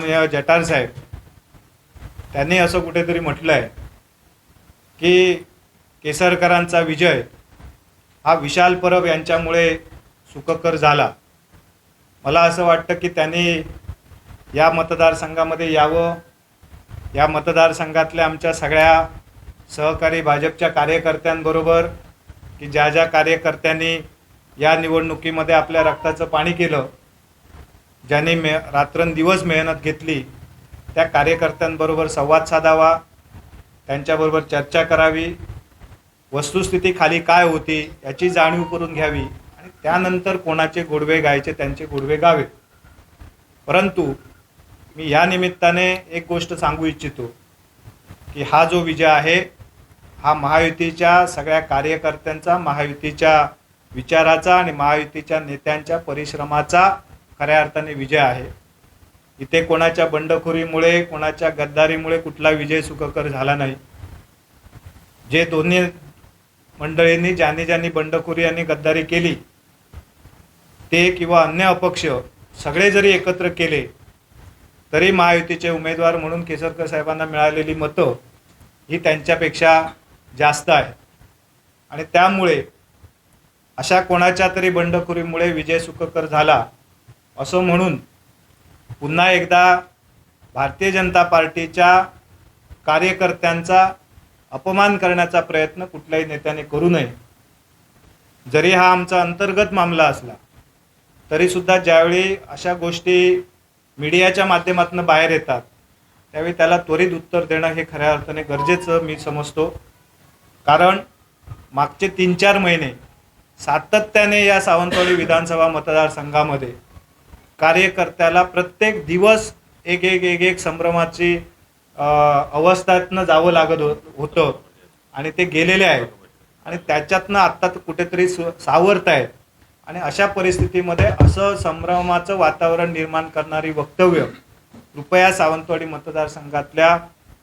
सन्माननीय जटार साहेब त्यांनी असं कुठेतरी म्हटलं आहे की केसरकरांचा विजय हा विशाल परब यांच्यामुळे सुखकर झाला. मला असं वाटतं की त्यांनी या मतदारसंघामध्ये यावं. या मतदारसंघातल्या आमच्या सगळ्या सहकारी भाजपच्या कार्यकर्त्यांबरोबर की ज्या ज्या कार्यकर्त्यांनी या निवडणुकीमध्ये आपल्या रक्ताचं पाणी केलं ज्याने मे रात्रंदिवस मेहनत घेतली त्या कार्यकर्त्यांबरोबर संवाद साधावा त्यांच्याबरोबर चर्चा करावी वस्तुस्थिती खाली काय होती याची जाणीव करून घ्यावी आणि त्यानंतर कोणाचे गोडवे गायचे त्यांचे गोडवे गावे. परंतु मी या निमित्ताने एक गोष्ट सांगू इच्छितो की हा जो विजय आहे हा महायुतीच्या सगळ्या कार्यकर्त्यांचा महायुतीच्या विचाराचा आणि महायुतीच्या नेत्यांच्या परिश्रमाचा खऱ्या अर्थाने विजय आहे. इथे कोणाच्या बंडखोरीमुळे कोणाच्या गद्दारीमुळे कुठला विजय सुखकर झाला नाही. जे दोन्ही मंडळींनी ज्यांनी ज्यांनी बंडखोरी आणि गद्दारी केली ते किंवा अन्य अपक्ष सगळे जरी एकत्र केले तरी महायुतीचे उमेदवार म्हणून केसरकर साहेबांना मिळालेली मतं ही त्यांच्यापेक्षा जास्त आहे आणि त्यामुळे अशा कोणाच्या तरी बंडखोरीमुळे विजय सुखकर झाला असं म्हणून पुन्हा एकदा भारतीय जनता पार्टीच्या कार्यकर्त्यांचा अपमान करण्याचा प्रयत्न कुठल्याही नेत्याने करू नये. जरी हा आमचा अंतर्गत मामला असला तरीसुद्धा ज्यावेळी अशा गोष्टी मीडियाच्या माध्यमातून बाहेर येतात त्यावेळी त्याला त्वरित उत्तर देणं हे खऱ्या अर्थाने गरजेचं मी समजतो. कारण मागचे तीन चार महिने सातत्याने या सावंतवाडी विधानसभा मतदारसंघामध्ये कार्यकर्त्याला प्रत्येक दिवस एक एक एक एक संभ्रमाची अवस्थातनं अवस्थेतनं जावं लागत हो होतं. आणि ते गेलेले आहेत. आणि त्याच्यातनं आत्ता तर कुठेतरी सावरत आहेत. आणि अशा परिस्थितीमध्ये असं संभ्रमाचं वातावरण निर्माण करणारी वक्तव्य कृपया सावंतवाडी मतदारसंघातल्या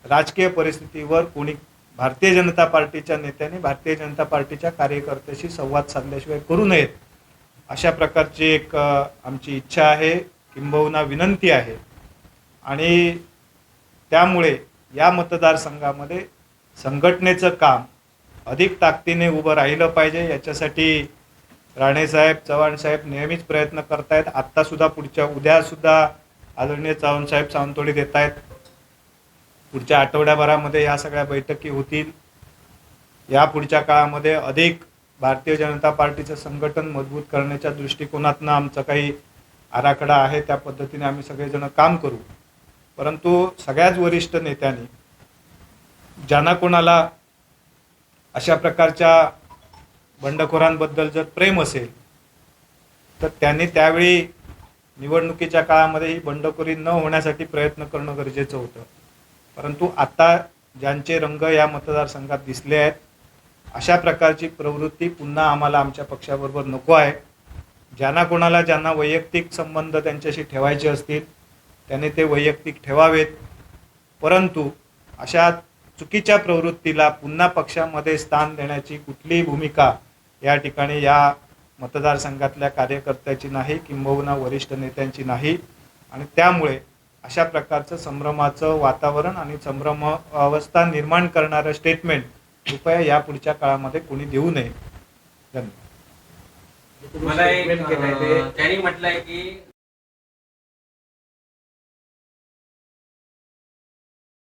राजकीय परिस्थितीवर कोणी भारतीय जनता पार्टीच्या नेत्यांनी भारतीय जनता पार्टीच्या कार्यकर्त्याशी संवाद साधल्याशिवाय करू नयेत. अशा प्रकारची एक आमची इच्छा आहे किंबहुना विनंती आहे. आणि त्यामुळे या मतदारसंघामध्ये संघटनेचं काम अधिक ताकदीने उभं राहिलं पाहिजे. याच्यासाठी राणेसाहेब चव्हाणसाहेब नेहमीच प्रयत्न करतायत. आत्तासुद्धा पुढच्या उद्यासुद्धा आदरणीय चव्हाणसाहेब सावंतोडी देत आहेत पुढच्या आठवड्याभरामध्ये या सगळ्या बैठकी होतील. या पुढच्या काळामध्ये अधिक भारतीय जनता पार्टीचं संघटन मजबूत करण्याच्या दृष्टिकोनातनं आमचं काही आराखडा आहे त्या पद्धतीने आम्ही सगळेजण काम करू. परंतु सगळ्याच वरिष्ठ नेत्यांनी ज्यांना कोणाला अशा प्रकारच्या बंडखोरांबद्दल जर प्रेम असेल तर त्यांनी त्यावेळी निवडणुकीच्या काळामध्ये ही बंडखोरी न होण्यासाठी प्रयत्न करणं गरजेचं होतं. परंतु आता ज्यांचे रंग या मतदारसंघात दिसले आहेत अशा प्रकारची प्रवृत्ती पुन्हा आम्हाला आमच्या पक्षाबरोबर नको आहे. ज्यांना कोणाला ज्यांना वैयक्तिक संबंध त्यांच्याशी ठेवायचे असतील त्याने ते वैयक्तिक ठेवावेत. परंतु अशा चुकीच्या प्रवृत्तीला पुन्हा पक्षामध्ये स्थान देण्याची कुठलीही भूमिका या ठिकाणी या मतदारसंघातल्या कार्यकर्त्याची नाही किंबहुना वरिष्ठ नेत्यांची नाही. आणि त्यामुळे अशा प्रकारचं संभ्रमाचं वातावरण आणि संभ्रम अवस्था निर्माण करणारं स्टेटमेंट कृपया या पुढच्या काळामध्ये कोणी देऊ नये. धन्यवाद. मला एक अं, त्यांनी म्हटलंय की